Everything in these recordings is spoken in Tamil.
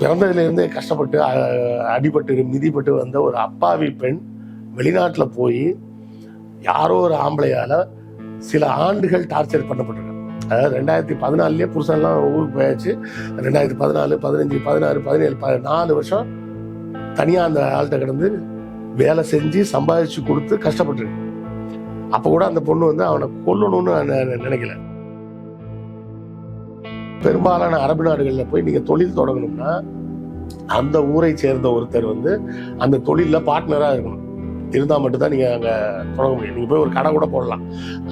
பிறந்ததுலேருந்தே கஷ்டப்பட்டு அடிபட்டு மிதிப்பட்டு வந்த ஒரு அப்பாவி பெண் வெளிநாட்டில் போய் யாரோ ஒரு ஆம்பளையால் சில ஆண்டுகள் டார்ச்சர் பண்ணப்பட்டிருக்காங்க அதாவது ரெண்டாயிரத்தி பதினாலுலேயே புருஷன்லாம் ஊருக்கு போயாச்சு. ரெண்டாயிரத்தி பதினாலு பதினஞ்சு பதினாறு பதினேழு ப நாலு வருஷம் தனியாக அந்த ஆள்கிட்ட கிடந்து வேலை செஞ்சு சம்பாதிச்சு கொடுத்து கஷ்டப்பட்டுருக்கு. அப்போ கூட அந்த பொண்ணு வந்து அவனை கொல்லணும்னு நினைக்கல. பெரும்பாலான அரபு நாடுகளில் போய் நீங்கள் தொழில் தொடங்கணும்னா அந்த ஊரை சேர்ந்த ஒருத்தர் வந்து அந்த தொழிலில் பார்ட்னராக இருக்கணும். இருந்தால் மட்டும்தான் நீங்கள் அங்கே தொடங்க முடியும். நீங்கள் போய் ஒரு கடை கூட போடலாம்.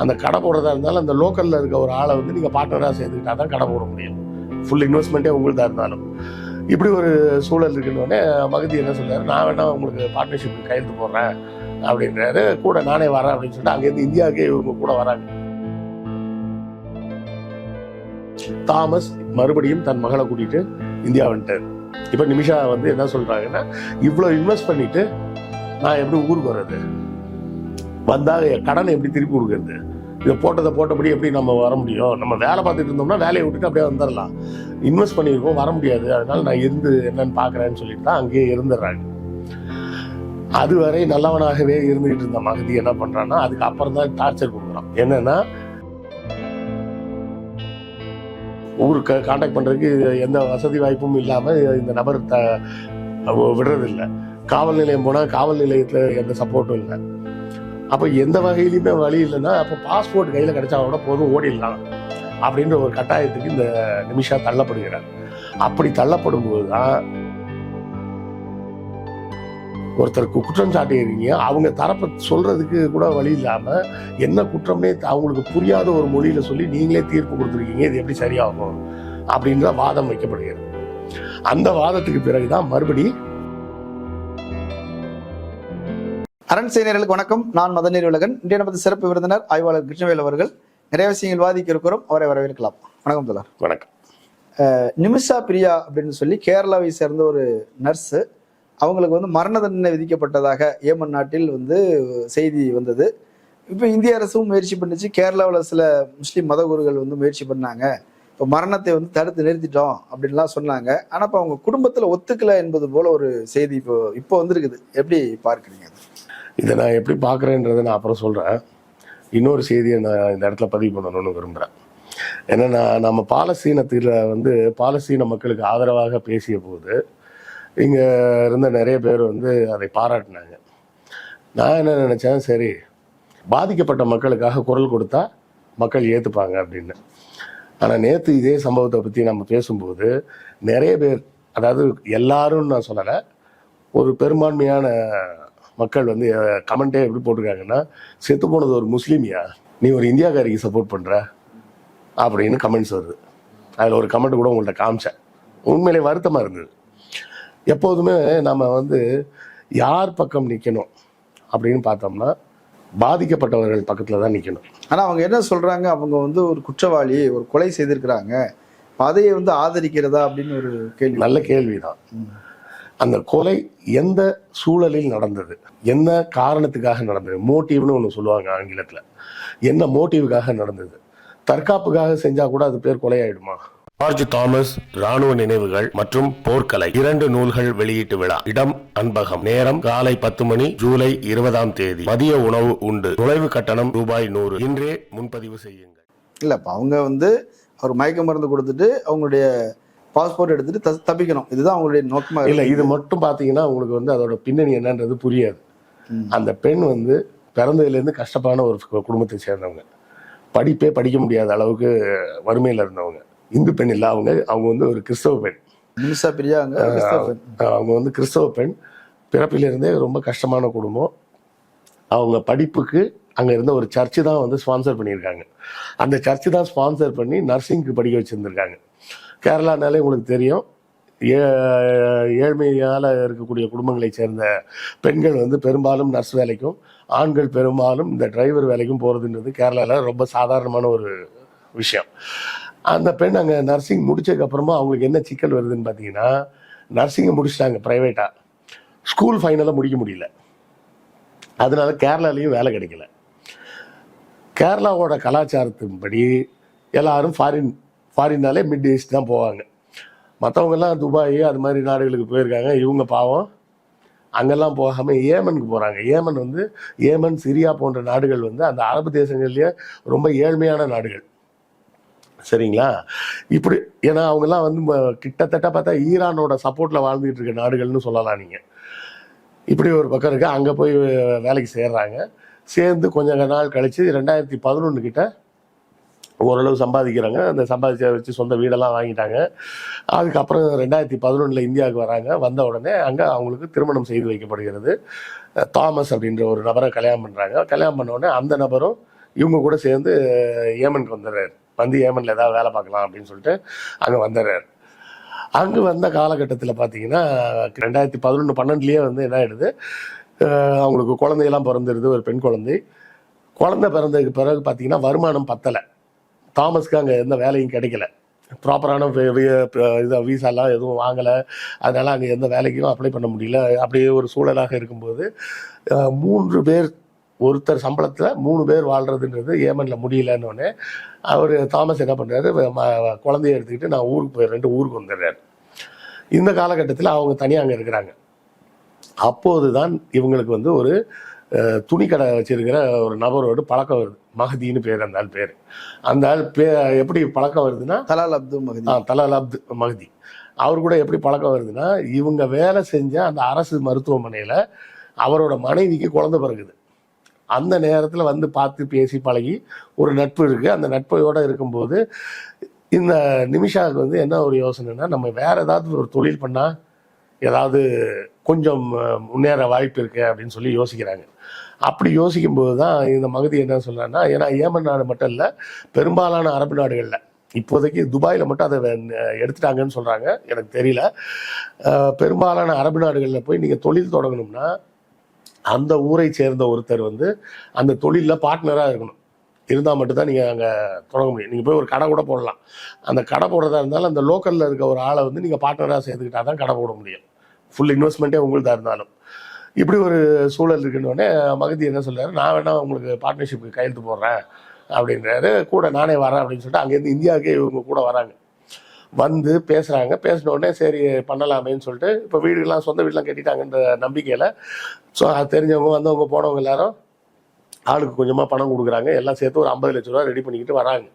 அந்த கடை போடுறதா இருந்தாலும் அந்த லோக்கலில் இருக்க ஒரு ஆளை வந்து நீங்கள் பார்ட்னராக சேர்த்துக்கிட்டா தான் கடை போட முடியும். ஃபுல் இன்வெஸ்ட்மெண்ட்டே உங்களுதா இருந்தாலும். இப்படி ஒரு சூழல் இருக்குன்னு மகதி என்ன சொல்கிறார் நான் வேணா உங்களுக்கு பார்ட்னர்ஷிப் கையெழுத்து போடுறேன் அப்படின்றாரு. கூட நானே வரேன் அப்படின்னு சொல்லிட்டு அங்கேருந்து இந்தியாவுக்கே இவங்க கூட வராங்க. தாமஸ் மறுபடியும் தன் மகளை கூட்டிட்டு இந்தியா வந்துட்டார் இப்போ நிமிஷா வந்து என்ன சொல்றாங்கன்னா இவ்வளோ இன்வெஸ்ட் பண்ணிட்டு நான் எப்படி ஊருக்கு வர்றது? வந்தால் என் கடனை எப்படி திருப்பி கொடுக்கறது? இதை போட்டதை போட்டபடி எப்படி நம்ம வர முடியும்? நம்ம வேலை பார்த்துட்டு இருந்தோம்னா வேலையை விட்டுட்டு அப்படியே வந்துடலாம். இன்வெஸ்ட் பண்ணியிருக்கோம் வர முடியாது. அதனால நான் இருந்து என்னன்னு பார்க்குறேன்னு சொல்லிட்டு தான் அங்கேயே இருந்துடுறாங்க. அதுவரை நல்லவனாகவே இருந்துகிட்டு இருந்த மகதி என்ன பண்ணுறான்னா அதுக்கு அப்புறம் தான் டார்ச்சர் கொடுக்குறான். என்னன்னா ஊருக்கு காண்டாக்ட் பண்ணுறதுக்கு எந்த வசதி வாய்ப்பும் இல்லாமல் இந்த நபர் த விடுறதில்லை. காவல் நிலையம் போனால் காவல் நிலையத்தில் எந்த சப்போர்ட்டும் இல்லை. அப்போ எந்த வகையிலுமே வழி இல்லைன்னா அப்போ பாஸ்போர்ட் கையில் கிடைச்சா கூட போதும் ஓடிடலாம் அப்படின்ற ஒரு கட்டாயத்துக்கு இந்த நிமிஷா தள்ளப்படுகிறார். அப்படி தள்ளப்படும் போது தான் ஒருத்தருக்கு குற்றம் சாட்டியிருக்கீங்க அவங்க தரப்பை சொல்றதுக்கு கூட வழி இல்லாம என்ன குற்றம்னே அவங்களுக்கு புரியாத ஒரு மொழியில சொல்லி நீங்களே தீர்ப்பு கொடுத்துருக்கீங்க இது எப்படி சரியாகும்? அப்படின்ற வாதம் வைக்கப்படுகிறது. அந்த வாதத்துக்கு பிறகுதான் மறுபடி அரண் செய்தியர்களுக்கு வணக்கம். நான் மதநீர் உலகன் இன்றைய நமது சிறப்பு விருந்தினர் ஆய்வாளர் கிருஷ்ணவேல் அவர்கள். நிறைய விஷயங்கள் வாதிக்க இருக்கிறோம் அவரை வரவேற்கலாம். வணக்கம் தோழர். வணக்கம். நிமிஷா பிரியா அப்படின்னு சொல்லி கேரளாவை சேர்ந்த ஒரு நர்ஸு அவங்களுக்கு வந்து மரண தண்டனை விதிக்கப்பட்டதாக ஏமன் நாட்டில் வந்து செய்தி வந்தது. இப்போ இந்திய அரசும் முயற்சி பண்ணுச்சு. கேரளாவில் சில முஸ்லீம் மதகுருகள் வந்து முயற்சி பண்ணாங்க. இப்போ மரணத்தை வந்து தடுத்து நிறுத்திட்டோம் அப்படின்லாம் சொன்னாங்க. ஆனால் இப்போ அவங்க குடும்பத்தில் ஒத்துக்கல என்பது போல ஒரு செய்தி இப்போ இப்போ வந்திருக்குது. எப்படி பார்க்குறீங்க இதை நான் எப்படி பார்க்குறேன்றதை நான் அப்புறம் சொல்கிறேன் இன்னொரு செய்தியை நான் இந்த இடத்துல பதிவு பண்ணணும்னு விரும்புகிறேன் என்னன்னா நம்ம பாலஸ்தீனத்தில் வந்து பாலஸ்தீன மக்களுக்கு ஆதரவாக பேசிய போது இங்கே இருந்த நிறைய பேர் வந்து அதை பாராட்டினாங்க. நான் என்ன நினச்சேன் சரி பாதிக்கப்பட்ட மக்களுக்காக குரல் கொடுத்தா மக்கள் ஏற்றுப்பாங்க அப்படின்னு. ஆனால் நேற்று இதே சம்பவத்தை பற்றி நம்ம பேசும்போது நிறைய பேர் அதாவது எல்லாரும் நான் சொல்லலை ஒரு பெரும்பான்மையான மக்கள் வந்து கமெண்ட்டே எப்படி போட்டிருக்காங்கன்னா செத்து போனது ஒரு முஸ்லீமியா? நீ ஒரு இந்தியாக்காரிக்கு சப்போர்ட் பண்ணுற அப்படின்னு கமெண்ட்ஸ் வருது. அதில் ஒரு கமெண்ட் கூட உங்கள்கிட்ட காமிச்சேன். உண்மையிலே வருத்தமாக இருந்தது. எப்போதுமே நம்ம வந்து யார் பக்கம் நிற்கணும் அப்படின்னு பார்த்தோம்னா பாதிக்கப்பட்டவர்கள் பக்கத்தில் தான் நிற்கணும் ஆனா அவங்க என்ன சொல்றாங்க? அவங்க வந்து ஒரு குற்றவாளி ஒரு கொலை செய்திருக்கிறாங்க. அதையே வந்து ஆதரிக்கிறதா அப்படின்னு ஒரு கேள்வி. நல்ல கேள்விதான். அந்த கொலை எந்த சூழலில் நடந்தது? என்ன காரணத்துக்காக நடந்தது? மோட்டிவ்னு ஒன்று சொல்லுவாங்க ஆங்கிலத்தில். என்ன மோட்டிவுக்காக நடந்தது? தற்காப்புக்காக செஞ்சா கூட அது பேர் கொலை ஆயிடுமா ஜார்ஜ் தாமஸ் ராணுவ நினைவுகள் மற்றும் போர்க்கலை இரண்டு நூல்கள் வெளியீட்டு விழா. இடம் அன்பகம். நேரம் காலை பத்து மணி ஜூலை இருபதாம் தேதி. மதிய உணவு உண்டு. நுழைவு கட்டணம் ரூபாய் நூறு. இன்றே முன்பதிவு செய்யுங்கள். இல்ல இப்ப அவங்க வந்து அவர் மயக்க மருந்து கொடுத்துட்டு அவங்களுடைய பாஸ்போர்ட் எடுத்துட்டு தப்பிக்கணும். இதுதான் அவங்களுடைய நோக்கமா இல்ல. இது மட்டும் பாத்தீங்கன்னா உங்களுக்கு வந்து அதோட பின்னணி என்னன்றது புரியாது. அந்த பெண் வந்து பிறந்ததுலேருந்து கஷ்டப்பான ஒரு குடும்பத்தை சேர்ந்தவங்க. படிப்பே படிக்க முடியாத அளவுக்கு வறுமையில் இருந்தவங்க. இந்து பெண் இல்லை அவங்க அவங்க வந்து ஒரு கிறிஸ்தவ பெண். கிறிஸ்தவ பெண். அவங்க வந்து கிறிஸ்தவ பெண். பிறப்பிலிருந்தே ரொம்ப கஷ்டமான குடும்பம். அவங்க படிப்புக்கு அங்கே இருந்த ஒரு சர்ச்சு தான் வந்து ஸ்பான்சர் பண்ணியிருக்காங்க. அந்த சர்ச்சு தான் ஸ்பான்சர் பண்ணி நர்சிங்க்கு படிக்க வச்சுருந்துருக்காங்க. கேரளானாலே உங்களுக்கு தெரியும் ஏ ஏழ்மையால் இருக்கக்கூடிய குடும்பங்களை சேர்ந்த பெண்கள் வந்து பெரும்பாலும் நர்ஸ் வேலைக்கும் ஆண்கள் பெரும்பாலும் இந்த டிரைவர் வேலைக்கும் போகிறதுன்றது கேரளாவில் ரொம்ப சாதாரணமான ஒரு விஷயம். அந்த பெண் அங்கே நர்சிங் முடிச்சதுக்கப்புறமா அவங்களுக்கு என்ன சிக்கல் வருதுன்னு பார்த்தீங்கன்னா நர்சிங்கை முடிச்சிட்டாங்க ப்ரைவேட்டாக ஸ்கூல் ஃபைனலாக முடிக்க முடியல. அதனால கேரளாலையும் வேலை கிடைக்கல. கேரளாவோட கலாச்சாரத்தின்படி எல்லாரும் ஃபாரின் ஃபாரின்னாலே மிட் ஈஸ்ட் தான் போவாங்க. மற்றவங்கெல்லாம் துபாய் அது மாதிரி நாடுகளுக்கு போயிருக்காங்க. இவங்க பாவம். அங்கெல்லாம் போகாமல் ஏமனுக்கு போகிறாங்க ஏமன் வந்து ஏமன் சிரியா போன்ற நாடுகள் வந்து அந்த அரபு தேசங்கள்லேயே ரொம்ப ஏழ்மையான நாடுகள். சரிங்களா? இப்படி ஏன்னா அவங்கெல்லாம் வந்து கிட்டத்தட்ட பார்த்தா ஈரானோட சப்போர்ட்டில் வாழ்ந்துட்டு இருக்க நாடுகள்னு சொல்லலாம் நீங்கள் இப்படி ஒரு பக்கம் இருக்குது அங்கே போய் வேலைக்கு சேர்றாங்க. சேர்ந்து கொஞ்ச நாள் கழித்து ரெண்டாயிரத்தி பதினொன்று கிட்ட ஓரளவு சம்பாதிக்கிறாங்க. அந்த சம்பாதிச்ச வச்சு சொந்த வீடெல்லாம் வாங்கிட்டாங்க. அதுக்கப்புறம் ரெண்டாயிரத்தி பதினொன்றில் இந்தியாவுக்கு வராங்க. வந்த உடனே அங்கே அவங்களுக்கு திருமணம் செய்து வைக்கப்படுகிறது. தாமஸ் அப்படின்ற ஒரு நபரை கல்யாணம் பண்ணுறாங்க கல்யாணம் பண்ண உடனே அந்த நபரும் இவங்க கூட சேர்ந்து ஏமனுக்கு வந்துடுறாரு. வந்து ஏமனில் ஏதாவது வேலை பார்க்கலாம் அப்படின்னு சொல்லிட்டு அங்கே வந்துடுறாரு அங்கே வந்த காலகட்டத்தில் பார்த்தீங்கன்னா ரெண்டாயிரத்தி பதினொன்று பன்னெண்டுலேயே வந்து என்ன ஆயிடுது? அவங்களுக்கு குழந்தையெல்லாம் பிறந்துருது ஒரு பெண் குழந்தை. குழந்தை பிறந்ததுக்கு பிறகு பார்த்தீங்கன்னா வருமானம் பத்தலை. தாமஸ்க்கு அங்கே எந்த வேலையும் கிடைக்கல. ப்ராப்பரான இது வீசாலாம் எதுவும் வாங்கலை. அதனால் அங்கே எந்த வேலைக்கும் அப்ளை பண்ண முடியல. அப்படியே ஒரு சூழலாக இருக்கும்போது மூன்று பேர் ஒருத்தர் சம்பளத்தில் மூணு பேர் வாழ்கிறதுன்றது ஏமனில் முடியலன்னொடனே அவர் தாமஸ் என்ன பண்ணுறாரு குழந்தைய எடுத்துக்கிட்டு நான் ஊருக்கு போயிடுறேன்ட்டு ஊருக்கு வந்துடுறாரு இந்த காலகட்டத்தில் அவங்க தனியாக அங்கே இருக்கிறாங்க. அப்போது தான் இவங்களுக்கு வந்து ஒரு துணிக்கடை வச்சிருக்கிற ஒரு நபரோடு பழக்கம் வருது. மகதின்னு பேர் அந்த ஆள் பேர். அந்த ஆள் பே எப்படி பழக்கம் வருதுன்னா தலால் அப்துல் மஹதி. ஆ தலால் அப்து மகதி அவர் கூட எப்படி பழக்கம் வருதுன்னா இவங்க வேலை செஞ்ச அந்த அரசு மருத்துவமனையில் அவரோட மனைவிக்கு குழந்தை பிறகுது அந்த நேரத்தில் வந்து பார்த்து பேசி பழகி ஒரு நட்பு இருக்குது அந்த நட்பையோடு இருக்கும்போது இந்த நிமிஷாவுக்கு வந்து என்ன ஒரு யோசனைன்னா நம்ம வேறு ஏதாவது ஒரு தொழில் பண்ணால் ஏதாவது கொஞ்சம் முன்னேற வாய்ப்பு இருக்கு அப்படின்னு சொல்லி யோசிக்கிறாங்க. அப்படி யோசிக்கும்போது தான் இந்த மகதி என்ன சொல்றாங்கன்னா ஏன்னா ஏமன் நாடு மட்டும் இல்லை பெரும்பாலான அரபு நாடுகளில். இப்போதைக்கு துபாயில் மட்டும் அதை எடுத்துட்டாங்கன்னு சொல்கிறாங்க எனக்கு தெரியல. பெரும்பாலான அரபு நாடுகளில் போய் நீங்கள் தொழில் தொடங்கணும்னா அந்த ஊரை சேர்ந்த ஒருத்தர் வந்து அந்த தொழிலில் பார்ட்னராக இருக்கணும். இருந்தால் மட்டும்தான் நீங்கள் அங்கே தொடங்க முடியும். நீங்கள் போய் ஒரு கடை கூட போடலாம். அந்த கடை போடுறதா இருந்தாலும் அந்த லோக்கலில் இருக்க ஒரு ஆளை வந்து நீங்கள் பார்ட்னராக சேர்த்துக்கிட்டா தான் கடை போட முடியும். ஃபுல் இன்வெஸ்ட்மெண்ட்டே உங்களுதா இருந்தாலும். இப்படி ஒரு சூழல் இருக்குன்னொடனே மகதி என்ன சொல்கிறார் நான் வேணா உங்களுக்கு பார்ட்னர்ஷிப்புக்கு கையெழுத்து போடுறேன் அப்படின்றாரு. கூட நானே வரேன் அப்படின்னு சொல்லிட்டு அங்கேருந்து இந்தியாவுக்கே இவங்க கூட வராங்க. வந்து பேசுகிறாங்க பேசின உடனே சரி பண்ணலாமேன்னு சொல்லிட்டு இப்போ வீடுலாம் சொந்த வீடுலாம் கட்டிட்டாங்கன்ற நம்பிக்கையில் ஸோ அது தெரிஞ்சவங்க வந்தவங்க போனவங்க எல்லாரும் ஆளுக்கு கொஞ்சமாக பணம் கொடுக்குறாங்க. எல்லாம் சேர்த்து ஒரு ஐம்பது லட்ச ரூபா ரெடி பண்ணிக்கிட்டு வராங்க.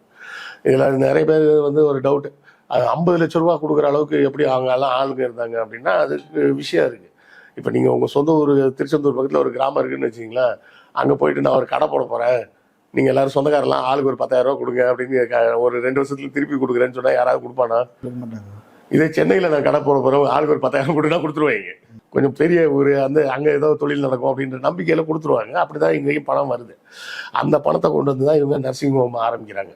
இதில் நிறைய பேர் வந்து ஒரு டவுட் ஐம்பது லட்ச ரூபா கொடுக்குற அளவுக்கு எப்படி அவங்க எல்லாம் ஆளுங்க இருந்தாங்க அப்படின்னா அதுக்கு விஷயம் இருக்குது இப்போ நீங்கள் உங்கள் சொந்த ஊர் திருச்செந்தூர் பக்கத்தில் ஒரு கிராமம் இருக்குன்னு வச்சிங்களேன் அங்கே போயிட்டு நான் ஒரு கடை போட போகிறேன் நீங்கள் எல்லாரும் சொந்தக்காரெல்லாம் ஆளுக்கு ஒரு பத்தாயிரம் ரூபா கொடுங்க அப்படின்னு ஒரு ரெண்டு வருஷத்துல திருப்பி கொடுக்குறேன்னு சொன்னால் யாராவது கொடுப்பானா? இதே சென்னையில் நான் கடை போட போகிறேன் ஆளுக்கு ஒரு பத்தாயிரம் கொடுனா கொடுத்துருவாங்க. கொஞ்சம் பெரிய ஊர் அந்த அங்கே ஏதோ தொழில் நடக்கும் அப்படின்ற நம்பிக்கையில் கொடுத்துருவாங்க. அப்படி தான் பணம் வருது. அந்த பணத்தை கொண்டு வந்து தான் இவங்க நர்சிங் ஹோம் ஆரம்பிக்கிறாங்க.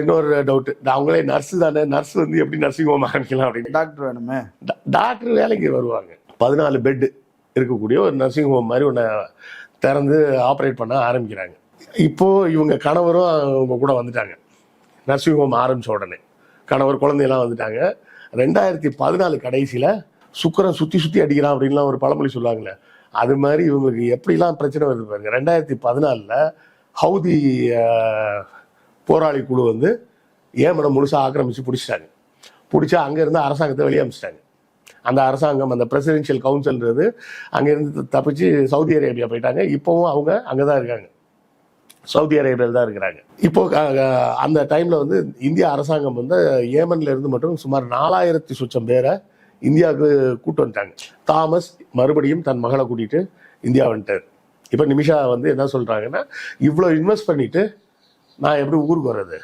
இன்னொரு டவுட் அவங்களே நர்ஸ் தானே. நர்ஸ் வந்து எப்படி நர்சிங் ஹோம் ஆரம்பிக்கலாம் அப்படின்னு. டாக்டர் வேணுமே? டாக்டர் வேலைக்கு வருவாங்க. பதினாலு பெட் இருக்கக்கூடிய ஒரு நர்சிங் ஹோம் மாதிரி ஒன்று திறந்து ஆப்ரேட் பண்ண ஆரம்பிக்கிறாங்க. இப்போ இவங்க கணவரும் அவங்க கூட வந்துட்டாங்க. நர்சிங் ஹோம் ஆரம்பிச்ச உடனே. கணவர் குழந்தையெல்லாம் வந்துட்டாங்க. ரெண்டாயிரத்தி பதினாலு கடைசியில் சுக்கரன் சுற்றி சுற்றி அடிக்கிறான் அப்படின்லாம் ஒரு பழமொழி சொல்லுவாங்களே அது மாதிரி இவங்களுக்கு எப்படிலாம் பிரச்சனை வருது பாருங்க. ரெண்டாயிரத்தி பதினாலில் ஹவுதி போராளி குழு வந்து ஏமனை முழுசாக ஆக்கிரமித்து பிடிச்சிட்டாங்க. பிடிச்சி அங்கேருந்து அரசாங்கத்தை வெளியே அமிச்சிட்டாங்க. அந்த அரசாங்கம் அந்த பிரசிடென்ஷியல் கவுன்சில்ன்றது அங்கேருந்து தப்பிச்சு சவுதி அரேபியா போயிட்டாங்க. இப்போவும் அவங்க அங்கே தான் இருக்காங்க. சவுதி அரேபியாவில் தான் இருக்கிறாங்க. இப்போ அந்த டைமில் வந்து இந்திய அரசாங்கம் வந்து ஏமன்ல இருந்து மட்டும் சுமார் நாலாயிரத்தி சுச்சம் பேரை இந்தியாவுக்கு கூட்டு வந்துட்டாங்க. தாமஸ் மறுபடியும் தன் மகளை கூட்டிட்டு இந்தியா வந்துட்டார். இப்போ நிமிஷா வந்து என்ன சொல்கிறாங்கன்னா இவ்வளோ இன்வெஸ்ட் பண்ணிட்டு நான் எப்படி ஊருக்கு வர்றது?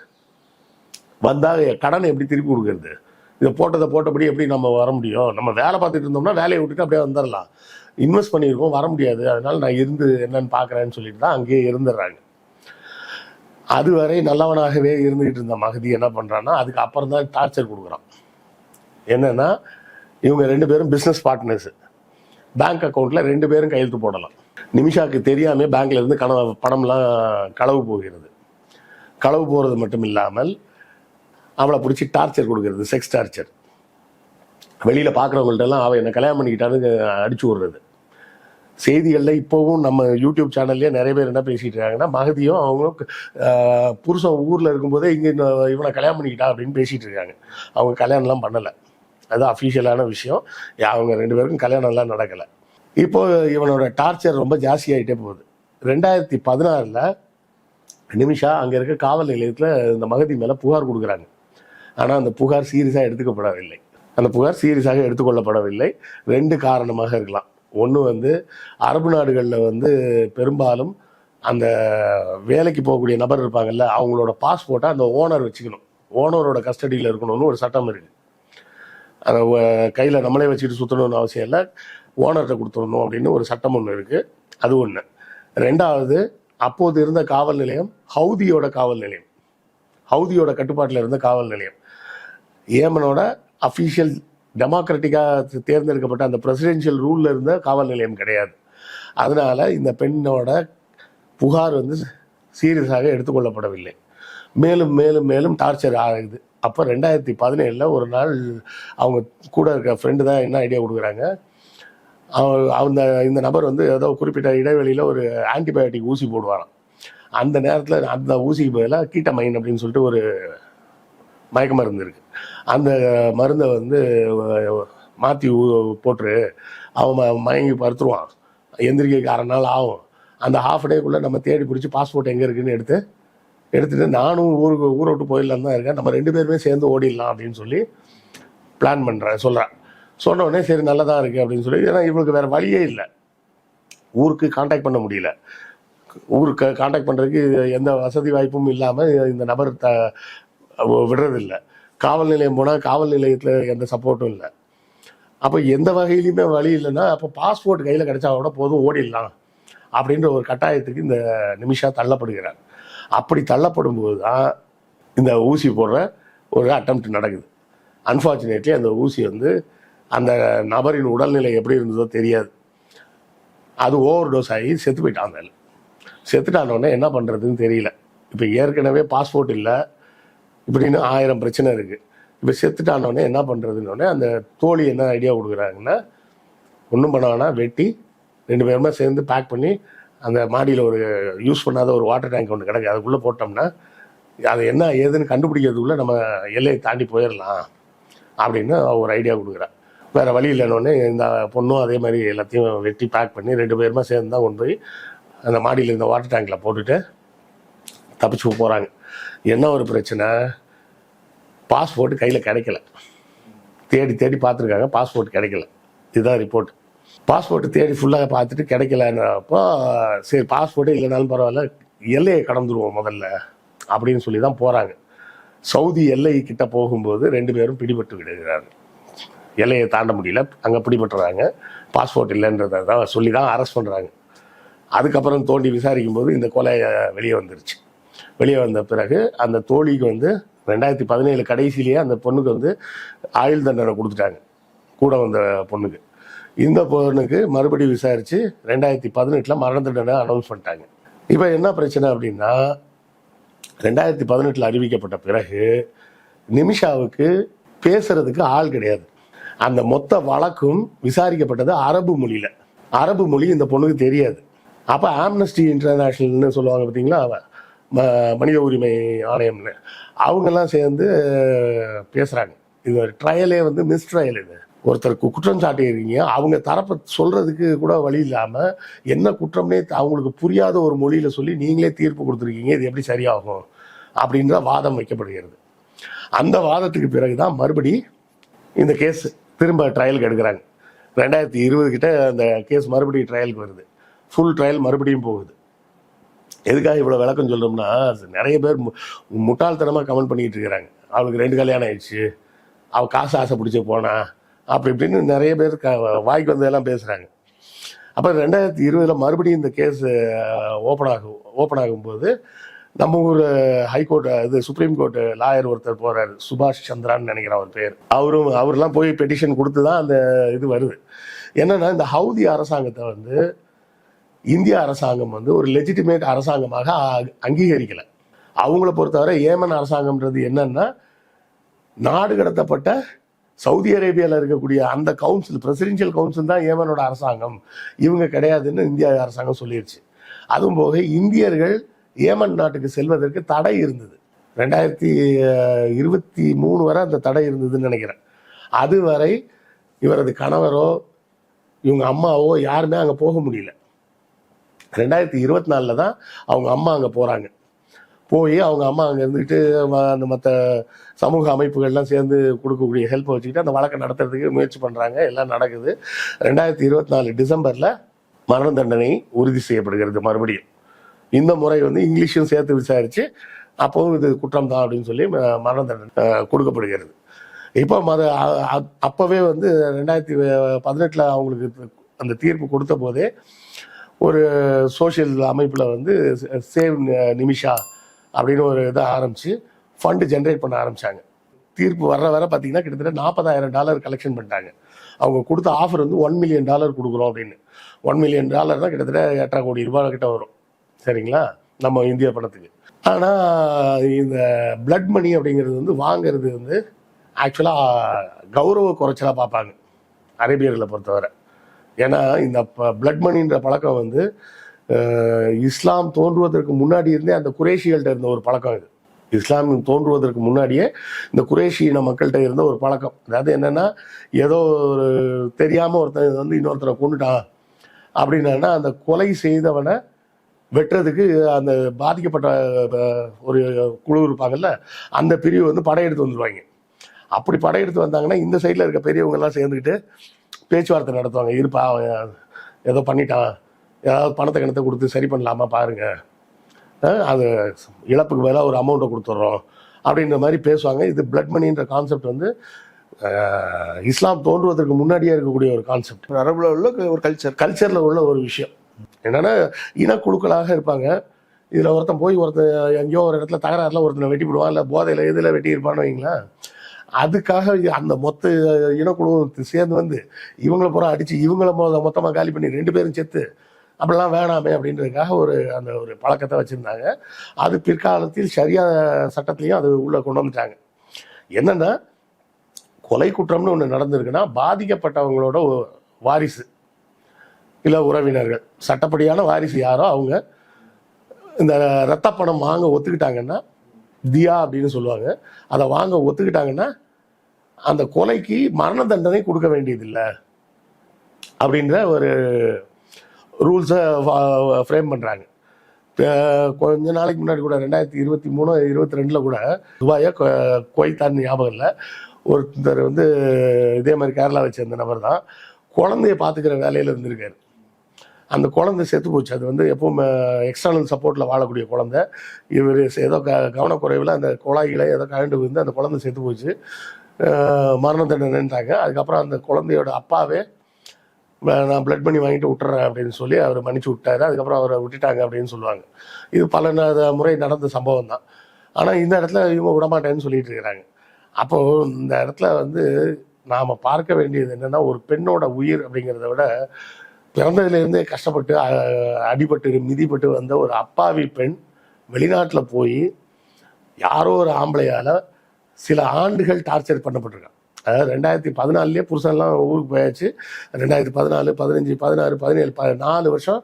வந்தால் கடனை எப்படி திருப்பி கொடுக்கறது? இதை போட்டதை போட்டபடி எப்படி நம்ம வர முடியும்? நம்ம வேலை பார்த்துட்டு இருந்தோம்னா வேலையை விட்டுட்டு அப்படியே வந்துடலாம். இன்வெஸ்ட் பண்ணியிருக்கோம் வர முடியாது. அதனால நான் இருந்து என்னன்னு பார்க்குறேன்னு சொல்லிட்டு தான் அங்கேயே இருந்துடுறாங்க. அதுவரை நல்லவனாகவே இருந்துகிட்டு இருந்த மகதி என்ன பண்றான்னா அதுக்கு அப்புறம் தான் டார்ச்சர் கொடுக்குறான். என்னன்னா இவங்க ரெண்டு பேரும் பிஸ்னஸ் பார்ட்னர்ஸ் பேங்க் அக்கௌண்ட்ல ரெண்டு பேரும் கையெழுத்து போடலாம். நிமிஷாக்கு தெரியாம பேங்க்ல இருந்து கன பணம்லாம் களவு போகிறது. களவு போறது மட்டும் இல்லாமல் அவளை பிடிச்சி டார்ச்சர் கொடுக்கறது செக்ஸ் டார்ச்சர் வெளியில பார்க்குறவங்கள்ட்ட எல்லாம் அவள் என்ன கல்யாணம் பண்ணிக்கிட்டான்னு அடிச்சு விடுறது. செய்திகளில் இப்போவும் நம்ம யூடியூப் சேனல்லே நிறைய பேர் என்ன பேசிகிட்டு இருக்காங்கன்னா மகதியும் அவங்களும் புருஷன் ஊரில் இருக்கும்போதே இங்கே இவனை கல்யாணம் பண்ணிக்கிட்டா அப்படின்னு பேசிகிட்டு இருக்காங்க. அவங்க கல்யாணம்லாம் பண்ணலை. அது அஃபீஷியலான விஷயம். அவங்க ரெண்டு பேருக்கும் கல்யாணம்லாம் நடக்கலை. இப்போது இவனோட டார்ச்சர் ரொம்ப ஜாஸ்தியாகிட்டே போகுது. ரெண்டாயிரத்தி பதினாறில் நிமிஷா அங்கே இருக்க காவல் நிலையத்தில் இந்த மகதி மேலே புகார் கொடுக்குறாங்க. ஆனால் அந்த புகார் சீரியஸாக எடுத்துக்கப்படவில்லை. அந்த புகார் சீரியஸாக எடுத்துக்கொள்ளப்படவில்லை. ரெண்டு காரணமாக இருக்கலாம். ஒன்று வந்து அரபு நாடுகளில் வந்து பெரும்பாலும் அந்த வேலைக்கு போகக்கூடிய நபர் இருப்பாங்கல்ல அவங்களோட பாஸ்போர்ட்டை அந்த ஓனர் வச்சுக்கணும். ஓனரோட கஸ்டடியில் இருக்கணும்னு ஒரு சட்டம் இருக்குது அதை கையில் நம்மளே வச்சுக்கிட்டு சுற்றணும்னு அவசியம் இல்லை ஓனர்கிட்ட கொடுத்துடணும் அப்படின்னு ஒரு சட்டம் ஒன்று இருக்குது அது ஒன்று ரெண்டாவது அப்போது இருந்த காவல் நிலையம் ஹவுதியோட காவல் நிலையம். ஹவுதியோட கட்டுப்பாட்டில் இருந்த காவல் நிலையம். ஏமனோட அஃபீஷியல் டெமோக்ராட்டிக்காக தேர்ந்தெடுக்கப்பட்ட அந்த பிரசிடென்ஷியல் ரூலில் இருந்த காவல் நிலையம் கிடையாது. அதனால் இந்த பெண்ணோட புகார் வந்து சீரியஸாக எடுத்துக்கொள்ளப்படவில்லை. மேலும் மேலும் மேலும் டார்ச்சர் ஆகுது. அப்போ ரெண்டாயிரத்தி பதினேழில் ஒரு நாள் அவங்க கூட இருக்க ஃப்ரெண்டு தான் என்ன ஐடியா கொடுக்குறாங்க? அவ- அந்த இந்த நபர் வந்து ஏதோ குறிப்பிட்ட இடைவெளியில் ஒரு ஆன்டிபயோட்டிக் ஊசி போடுவாராம். அந்த நேரத்தில் அந்த ஊசிக்கு பதிலாக கீட்டமைன் அப்படின்னு சொல்லிட்டு ஒரு மயக்க மருந்து இருக்கு. அந்த மருந்தை வந்து மாற்றி போட்டுரு. அவன் ம- மயங்கி படுத்துருவான். எந்திரிக்க அரை நாள் ஆகும். அந்த ஹாஃப் டேக்குள்ளே நம்ம தேடி பிடிச்சி பாஸ்போர்ட் எங்கே இருக்குன்னு எடுத்து எடுத்துட்டு நானும் ஊருக்கு ஊரை விட்டு போயிடலாம் தான் இருக்கேன். நம்ம ரெண்டு பேருமே சேர்ந்து ஓடிடலாம் அப்படின்னு சொல்லி பிளான் பண்ணுறேன் சொல்கிறேன் சொன்னோடனே சரி நல்லதாக இருக்குது அப்படின்னு சொல்லி ஏன்னா இவங்களுக்கு வேறு வழியே இல்லை. ஊருக்கு காண்டாக்ட் பண்ண முடியல. ஊருக்கு காண்டாக்ட் பண்ணுறதுக்கு எந்த வசதி வாய்ப்பும் இல்லாமல் இந்த நபர் த விடுறதில்ல. காவல் நிலையம் போனால் காவல் நிலையத்தில் எந்த சப்போர்ட்டும் இல்லை. அப்போ எந்த வகையிலையுமே வழி இல்லைன்னா அப்போ பாஸ்போர்ட் கையில் கிடைச்சா கூட போதும் ஓடிடலாம் அப்படின்ற ஒரு கட்டாயத்துக்கு இந்த நிமிஷா தள்ளப்படுகிறார். அப்படி தள்ளப்படும் போது தான் இந்த ஊசி போடுற ஒரு அட்டம்ப்ட் நடக்குது. அன்ஃபார்ச்சுனேட்லி அந்த ஊசி வந்து அந்த நபரின் உடல்நிலை எப்படி இருந்ததோ தெரியாது. அது ஓவர் டோஸ் ஆகி செத்து போயிட்டான் அந்த செத்துட்டானோடனே என்ன பண்ணுறதுன்னு தெரியல. இப்போ ஏற்கனவே பாஸ்போர்ட் இல்லை. இப்படின்னு ஆயிரம் பிரச்சனை இருக்குது இப்போ செத்துட்டானோடனே என்ன பண்ணுறதுன்னொடனே அந்த தோழி என்ன ஐடியா கொடுக்குறாங்கன்னா ஒன்றும் பண்ண வேணாம் வெட்டி ரெண்டு பேருமே சேர்ந்து பேக் பண்ணி அந்த மாடியில் ஒரு யூஸ் பண்ணாத ஒரு வாட்டர் டேங்க் ஒன்று கிடக்கு. அதுக்குள்ளே போட்டோம்னா அது என்ன ஏதுன்னு கண்டுபிடிக்கிறதுக்குள்ளே நம்ம எல்லையை தாண்டி போயிடலாம் அப்படின்னு ஒரு ஐடியா கொடுக்குறா. வேறு வழி இல்லைன்னொடனே இந்த பொண்ணும் அதே மாதிரி எல்லாத்தையும் வெட்டி பேக் பண்ணி ரெண்டு பேருமே சேர்ந்து தான் கொண்டு போய் அந்த மாடியில் இருந்த வாட்டர் டேங்கில் போட்டுட்டு தப்பிச்சு போகிறாங்க என்ன ஒரு பிரச்சனை? பாஸ்போர்ட் கையில் கிடைக்கல. தேடி தேடி பார்த்துருக்காங்க பாஸ்போர்ட் கிடைக்கல. இதுதான் ரிப்போர்ட் பாஸ்போர்ட்டு தேடி ஃபுல்லாக பார்த்துட்டு கிடைக்கலன்னப்போ சரி பாஸ்போர்ட்டே இல்லைனாலும் பரவாயில்ல எல்லையை கடந்துருவோம் முதல்ல அப்படின்னு சொல்லி தான் போகிறாங்க சவுதி எல்லை கிட்ட போகும்போது ரெண்டு பேரும் பிடிபட்டு விடுகிறார்கள் எல்லையை தாண்ட முடியல அங்கே பிடிபட்டுறாங்க. பாஸ்போர்ட் இல்லைன்றதை தான் சொல்லி தான் அரெஸ்ட் பண்ணுறாங்க அதுக்கப்புறம் தோண்டி விசாரிக்கும் போது இந்த கொலை வெளியே வந்துருச்சு. வெளியே வந்த பிறகு அந்த தோழிக்கு வந்து ரெண்டாயிரத்தி பதினேழு கடைசியிலேயே அந்த பொண்ணுக்கு வந்து ஆயுள் தண்டனை கொடுத்துட்டாங்க. கூட வந்த பொண்ணுக்கு. இந்த பொண்ணுக்கு மறுபடியும் விசாரித்து ரெண்டாயிரத்தி பதினெட்டில் மரண தண்டனை அனௌன்ஸ் பண்ணிட்டாங்க. இப்போ என்ன பிரச்சனை அப்படின்னா ரெண்டாயிரத்தி பதினெட்டில் அறிவிக்கப்பட்ட பிறகு நிமிஷாவுக்கு பேசுறதுக்கு ஆள் கிடையாது. அந்த மொத்த வழக்கும் விசாரிக்கப்பட்டது அரபு மொழியில். அரபு மொழி இந்த பொண்ணுக்கு தெரியாது. அப்போ ஆம்னஸ்டி இன்டர்நேஷ்னல்னு சொல்லுவாங்க பார்த்தீங்களா அவ? மனித உரிமை ஆணையம்னு. அவங்கெல்லாம் சேர்ந்து பேசுகிறாங்க இது ட்ரையலே வந்து மிஸ் ட்ரையல் இது. ஒருத்தருக்கு குற்றம் சாட்டியிருக்கீங்க. அவங்க தரப்பை சொல்கிறதுக்கு கூட வழி இல்லாமல் என்ன குற்றம்னே அவங்களுக்கு புரியாத ஒரு மொழியில் சொல்லி நீங்களே தீர்ப்பு கொடுத்துருக்கீங்க. இது எப்படி சரியாகும்? அப்படின்ற வாதம் வைக்கப்படுகிறது. அந்த வாதத்துக்கு பிறகு தான் மறுபடி இந்த கேஸ் திரும்ப ட்ரையலுக்கு எடுக்கிறாங்க. ரெண்டாயிரத்தி இருபது கிட்ட அந்த கேஸ் மறுபடியும் ட்ரையலுக்கு வருது. ஃபுல் ட்ரையல் மறுபடியும் போகுது. எதுக்காக இவ்வளோ விளக்கம் சொல்கிறோம்னா நிறைய பேர் மு- முட்டாள்தனமாக கமெண்ட் பண்ணிகிட்டு இருக்கிறாங்க. அவளுக்கு ரெண்டு கல்யாணம் ஆயிடுச்சு. அவள் காசு ஆசை பிடிச்சி போனா அப்படி இப்படின்னு நிறைய பேர் க வாய்க்கு வந்ததெல்லாம் பேசுகிறாங்க அப்போ ரெண்டாயிரத்தி இருபதில் மறுபடியும் இந்த கேஸ் ஓப்பன் ஆகும் ஓப்பன் ஆகும்போது நம்ம ஊர் ஹைகோர்ட் இது சுப்ரீம் கோர்ட் லாயர் ஒருத்தர் போகிறார் சுபாஷ் சந்திரான்னு நினைக்கிறேன் அவர் பேர். அவரும் அவர்லாம் போய் பெட்டிஷன் கொடுத்து தான் அந்த இது வருது. என்னென்னா இந்த ஹவுதி அரசாங்கத்தை வந்து இந்திய அரசாங்கம் வந்து ஒரு லெஜிட்டிமேட் அரசாங்கமாக அங்கீகரிக்கலை. அவங்கள பொறுத்தவரை ஏமன் அரசாங்கம்ன்றது என்னன்னா நாடு கடத்தப்பட்ட சவுதி அரேபியாவில் இருக்கக்கூடிய அந்த கவுன்சில் பிரசிடென்ஷியல் கவுன்சில் தான் ஏமனோட அரசாங்கம். இவங்க கிடையாதுன்னு இந்திய அரசாங்கம் சொல்லிடுச்சு அதுவும் போக இந்தியர்கள் ஏமன் நாட்டுக்கு செல்வதற்கு தடை இருந்தது. ரெண்டாயிரத்தி இருபத்தி மூணு வரை அந்த தடை இருந்ததுன்னு நினைக்கிறேன். அதுவரை இவரது கணவரோ இவங்க அம்மாவோ யாருமே அங்கே போக முடியல. ரெண்டாயிரத்தி இருபத்தி நாலில் தான் அவங்க அம்மா அங்கே போகிறாங்க போய் அவங்க அம்மா அங்கே இருந்துக்கிட்டு அந்த மற்ற சமூக அமைப்புகள்லாம் சேர்ந்து கொடுக்கக்கூடிய ஹெல்ப்பை வச்சுக்கிட்டு அந்த வழக்கை நடத்துறதுக்கு முயற்சி பண்ணுறாங்க எல்லாம் நடக்குது. ரெண்டாயிரத்தி இருபத்தி நாலு டிசம்பரில் மரண தண்டனை உறுதி செய்யப்படுகிறது மறுபடியும். இந்த முறை வந்து இங்கிலீஷும் சேர்த்து விசாரித்து அப்போவும் இது குற்றம் தான் அப்படின்னு சொல்லி மரண தண்டனை கொடுக்கப்படுகிறது. இப்போ மத அப்போவே வந்து ரெண்டாயிரத்தி பதினெட்டில் அவங்களுக்கு அந்த தீர்ப்பு கொடுத்த போதே ஒரு சோஷியல் அமைப்பில் வந்து சேவ் நிமிஷா அப்படின்னு ஒரு இதை ஆரம்பித்து ஃபண்டு ஜென்ரேட் பண்ண ஆரம்பிச்சாங்க. தீர்ப்பு வர்ற வர பார்த்தீங்கன்னா கிட்டத்தட்ட நாற்பதாயிரம் டாலர் கலெக்ஷன் பண்ணிட்டாங்க. அவங்க கொடுத்த ஆஃபர் வந்து ஒன் மில்லியன் டாலர் கொடுக்குறோம் அப்படின்னு. ஒன் மில்லியன் டாலர் தான் கிட்டத்தட்ட எட்டரை கோடி ரூபாய் கிட்ட வரும். சரிங்களா? நம்ம இந்திய படத்துக்கு ஆனால் இந்த பிளட் மணி அப்படிங்கிறது வந்து வாங்கிறது வந்து ஆக்சுவலாக கௌரவ குறைச்சலாக பார்ப்பாங்க. அரேபியர்களை பொறுத்தவரை. ஏன்னா இந்த பிளட் மணின்ற பழக்கம் வந்து இஸ்லாம் தோன்றுவதற்கு முன்னாடி இருந்தே அந்த குரேஷிகள்கிட்ட இருந்த ஒரு பழக்கம் இது. இஸ்லாம் தோன்றுவதற்கு முன்னாடியே இந்த குரேஷி இன மக்கள்கிட்ட இருந்த ஒரு பழக்கம். அதாவது என்னென்னா ஏதோ ஒரு தெரியாமல் ஒருத்தன் வந்து இன்னொருத்தரை கொண்டுட்டான் அப்படின்னா அந்த கொலை செய்தவனை வெட்டுறதுக்கு அந்த பாதிக்கப்பட்ட ஒரு குழு இருப்பாங்கல்ல அந்த பிரிவு வந்து படையெடுத்து வந்துடுவாங்க அப்படி படையெடுத்து வந்தாங்கன்னா இந்த சைடில் இருக்க பெரியவங்கெல்லாம் சேர்ந்துக்கிட்டு பேச்சுவார்த்தை நடத்துவாங்க. இருப்பா ஏதோ பண்ணிட்டான் ஏதாவது பணத்தை கணத்தை கொடுத்து சரி பண்ணலாமா பாருங்க. அஹ் அது இழப்புக்கு பதிலாக ஒரு அமௌண்ட்டை கொடுத்துட்றோம் அப்படின்ற மாதிரி பேசுவாங்க. இது பிளட் மணின்ற கான்செப்ட் வந்து இஸ்லாம் தோன்றுவதற்கு முன்னாடியே இருக்கக்கூடிய ஒரு கான்செப்ட் அரபுல உள்ள ஒரு கல்ச்சர் கல்ச்சரில் உள்ள ஒரு விஷயம். என்னன்னா இனக்குழுக்களாக இருப்பாங்க. இதில் ஒருத்தன் போய் ஒருத்தன் எங்கேயோ ஒரு இடத்துல தகராறுல ஒருத்தனை வெட்டி விடுவான் இல்லை போதையில் இதில் வெட்டி இருப்பான்னு வைங்களேன். அதுக்காக அந்த மொத்த இனக்குழு சேர்ந்து வந்து இவங்களை பூரா அடித்து இவங்கள மொத்தமாக காலி பண்ணி ரெண்டு பேரும் செத்து அப்படிலாம் வேணாமே அப்படின்றதுக்காக ஒரு அந்த ஒரு பழக்கத்தை வச்சுருந்தாங்க. அது பிற்காலத்தில் சரியாக சட்டத்திலையும் அது உள்ளே கொண்டு வந்துட்டாங்க. என்னென்னா கொலை குற்றம்னு ஒன்று நடந்திருக்குன்னா பாதிக்கப்பட்டவங்களோட வாரிசு இல்லை உறவினர்கள். சட்டப்படியான வாரிசு யாரோ அவங்க இந்த ரத்த பணம் வாங்க ஒத்துக்கிட்டாங்கன்னா தியா அப்படின்னு சொல்லுவாங்க. அதை வாங்க ஒத்துக்கிட்டாங்கன்னா அந்த கொலைக்கு மரண தண்டனை கொடுக்க வேண்டியதில்லை அப்படின்ற ஒரு ரூல்ஸை ஃப்ரேம் பண்ணுறாங்க கொஞ்ச நாளைக்கு முன்னாடி கூட ரெண்டாயிரத்தி இருபத்தி மூணு இருபத்தி ரெண்டில் கூட துபாயை கோய்தான் ஞாபகம் இல்லை. ஒருத்தர் வந்து இதே மாதிரி கேரளாவை சேர்ந்த நபர் தான். குழந்தைய பார்த்துக்கிற வேலையில் இருந்திருக்காரு. அந்த குழந்தை செத்து போச்சு. அது வந்து எப்பவும் எக்ஸ்டர்னல் சப்போர்ட்டில் வாழக்கூடிய குழந்தை. இவர் ஏதோ க கவனக்குறைவில் அந்த குழாய்களை ஏதோ கழண்டு விழுந்து அந்த குழந்தை செத்து போச்சு. அஹ் மரண தண்டனைன்ட்டாங்க அதுக்கப்புறம் அந்த குழந்தையோட அப்பாவே நான் பிளட் பண்ணி வாங்கிட்டு விட்டுறேன் அப்படின்னு சொல்லி அவர் மன்னிச்சு விட்டாரு. அதுக்கப்புறம் அவரை விட்டுட்டாங்க அப்படின்னு சொல்லுவாங்க. இது பல முறை நடந்த சம்பவம் தான். ஆனால் இந்த இடத்துல இவங்க விடமாட்டேன்னு சொல்லிட்டு இருக்கிறாங்க. அப்போ இந்த இடத்துல வந்து நாம் பார்க்க வேண்டியது என்னன்னா ஒரு பெண்ணோட உயிர் அப்படிங்கிறத விட பிறந்ததுலேருந்தே கஷ்டப்பட்டு அடிபட்டு மிதிப்பட்டு வந்த ஒரு அப்பாவி பெண் வெளிநாட்டில் போய் யாரோ ஒரு ஆம்பளையால் சில ஆண்டுகள் டார்ச்சர் பண்ணப்பட்டிருக்கான் அதாவது ரெண்டாயிரத்தி பதினாலுலேயே புருஷன்லாம் ஊருக்கு போயாச்சு. ரெண்டாயிரத்தி பதினாலு பதினஞ்சு பதினாறு பதினேழு ப நாலு வருஷம்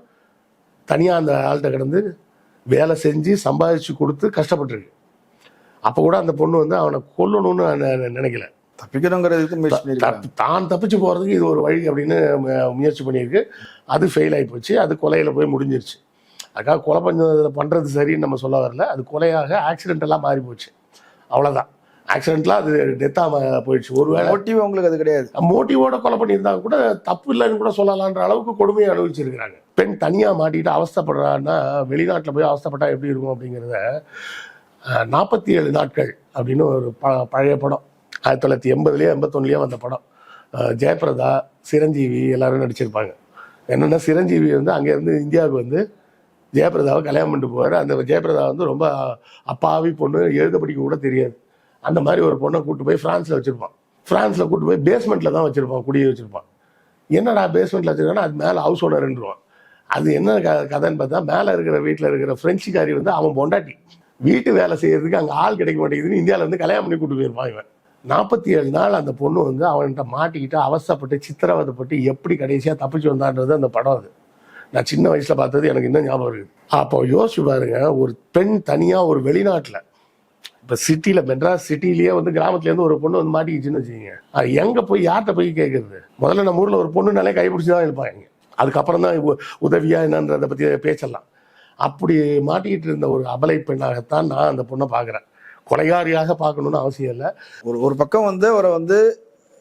தனியாக அந்த ஆள்கிட்ட கிடந்து வேலை செஞ்சு சம்பாதிச்சு கொடுத்து கஷ்டப்பட்டுருக்கு. அப்போ கூட அந்த பொண்ணு வந்து அவனை கொல்லணும்னு நினைக்கல. தப்பிக்கணுங்கிறதுக்கு முயற்சி தான் தப்பிச்சு போகிறதுக்கு இது ஒரு வழி அப்படின்னு முயற்சி பண்ணியிருக்கு. அது ஃபெயில் ஆகி போச்சு. அது கொலையில் போய் முடிஞ்சிருச்சு. அதுக்காக கொலை பண்ண பண்ணுறது சரின்னு நம்ம சொல்ல வரல. அது கொலையாக ஆக்சிடென்டெல்லாம் மாறி போச்சு. அவ்வளோதான் ஆக்சிடென்ட்லாம் அது டெத்தாக போயிடுச்சு. ஒருவேளை மோட்டிவ் உங்களுக்கு அது கிடையாது. மோட்டிவோட கொலை பண்ணியிருந்தாங்க கூட தப்பு இல்லைன்னு கூட சொல்லலான்ற அளவுக்கு கொடுமையை அனுபவிச்சிருக்கிறாங்க. பெண் தனியாக மாட்டிட்டு அவஸ்தைப்படுறான்னா வெளிநாட்டில் போய் அவஸ்தைப்பட்டா எப்படி இருக்கும் அப்படிங்கிறத நாற்பத்தி ஏழு நாட்கள் அப்படின்னு ஒரு ப பழைய படம். ஆயிரத்தி தொள்ளாயிரத்தி எண்பதுலேயே எண்பத்தொன்னுலேயே வந்த படம். ஜெயபிரதா சிரஞ்சீவி எல்லாரும் நடிச்சிருப்பாங்க. என்னென்னா சிரஞ்சீவி வந்து அங்கேருந்து இந்தியாவுக்கு வந்து ஜெயபிரதாவை கல்யாணம் பண்ணிட்டு போவார். அந்த ஜெயபிரதா வந்து ரொம்ப அப்பாவி பொண்ணு எழுத படிக்க கூட தெரியாது. அந்த மாதிரி ஒரு பொண்ணை கூட்டு போய் ஃப்ரான்ஸில் வச்சுருப்பான். ஃப்ரான்ஸில் கூட்டு போய் பேஸ்மெண்ட்டில் தான் வச்சுருப்பான் குடியே வச்சுருப்பான். என்னடா பேஸ்மெண்ட்டில் வச்சுருக்கானா அது மேலே ஹவுஸ் ஓனர்ன்றுவான் அது என்ன க கதைன்னு பார்த்தா மேலே இருக்கிற வீட்டில் இருக்கிற ஃப்ரெஞ்சுக்காரி வந்து அவன் பொண்டாட்டி. வீட்டு வேலை செய்யறதுக்கு அங்கே ஆள் கிடைக்க மாட்டேங்குதுன்னு இந்தியாவில் வந்து கல்யாணம் பண்ணி கூட்டு போயிருப்பான் இவன். நாற்பத்தி ஏழு நாள் அந்த பொண்ணு வந்து அவன்கிட்ட மாட்டிக்கிட்டு அவசப்பட்டு சித்திரவதைப்பட்டு எப்படி கடைசியாக தப்பிச்சு வந்தான்றது அந்த படம் அது. நான் சின்ன வயசில் பார்த்தது எனக்கு இன்னும் ஞாபகம் இருக்குது அப்போ யோசிச்சு பாருங்க ஒரு பெண் தனியாக ஒரு வெளிநாட்டில் இப்போ சிட்டியில் மெட்ராஸ் சிட்டிலேயே வந்து கிராமத்துலேருந்து ஒரு பொண்ணு வந்து மாட்டிக்கிச்சுன்னு வச்சுக்கோங்க. அது எங்கே போய் யார்கிட்ட போய் கேட்குறது முதல்ல நம்ம ஊரில் ஒரு பொண்ணுனாலே கைப்பிடிச்சி தான் இருப்பாங்க அதுக்கப்புறம் தான் உ- என்னன்றதை பற்றி பேசலாம். அப்படி மாட்டிக்கிட்டு இருந்த ஒரு அபலை பெண்ணாகத்தான் நான் அந்த பொண்ணை பார்க்குறேன். கொலைகாரியாக பார்க்கணுன்னு அவசியம் இல்லை. ஒரு ஒரு பக்கம் வந்து அவரை வந்து